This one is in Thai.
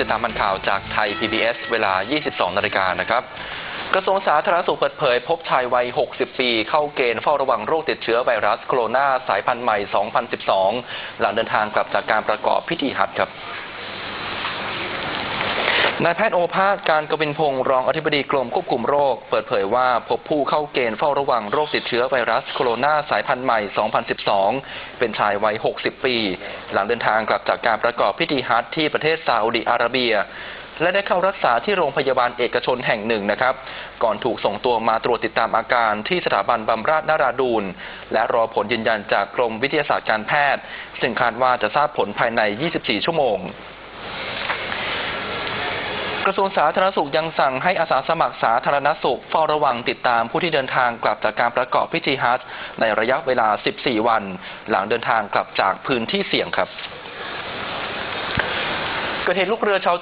ติดตามบันข่าวจากไทย PBS เวลา 22 นาฬิกานะครับ กระทรวงสาธารณสุขเปิดเผย พบชายวัย 60 ปี เข้าเกณฑ์เฝ้าระวังโรคติดเชื้อไวรัสโคโรนาสายพันธุ์ใหม่ 2012 หลังเดินทางกลับจากการประกอบพิธีฮัตถ์ครับ นายแพทย์โอภาสการกวินพงศ์รองอธิบดีกรมควบคุมโรค เปิดเผยว่าพบผู้เข้าเกณฑ์เฝ้าระวังโรคติดเชื้อไวรัสโคโรนาสายพันธุ์ใหม่ 2012 เป็นชายวัย 60 ปี หลังเดินทางกลับจากการประกอบพิธีฮัจญ์ที่ประเทศซาอุดิอาระเบีย และได้เข้ารักษาที่โรงพยาบาลเอกชนแห่งหนึ่งนะครับ ก่อนถูกส่งตัวมาตรวจติดตามอาการที่สถาบันบำราศนาราดูนและรอผลยืนยันจากกรมวิทยาศาสตร์การแพทย์ ซึ่งคาดว่าจะทราบผลภายใน 24 ชั่วโมง กระทรวงสาธารณสุขยังสั่งให้อาสาสมัครสาธารณสุขเฝ้าระวังติดตามผู้ที่เดินทางกลับจากการประกอบพิธีฮัจญ์ในระยะเวลา 14 วัน หลังเดินทางกลับจากพื้นที่เสี่ยงครับ เกิดเหตุลูกเรือชาว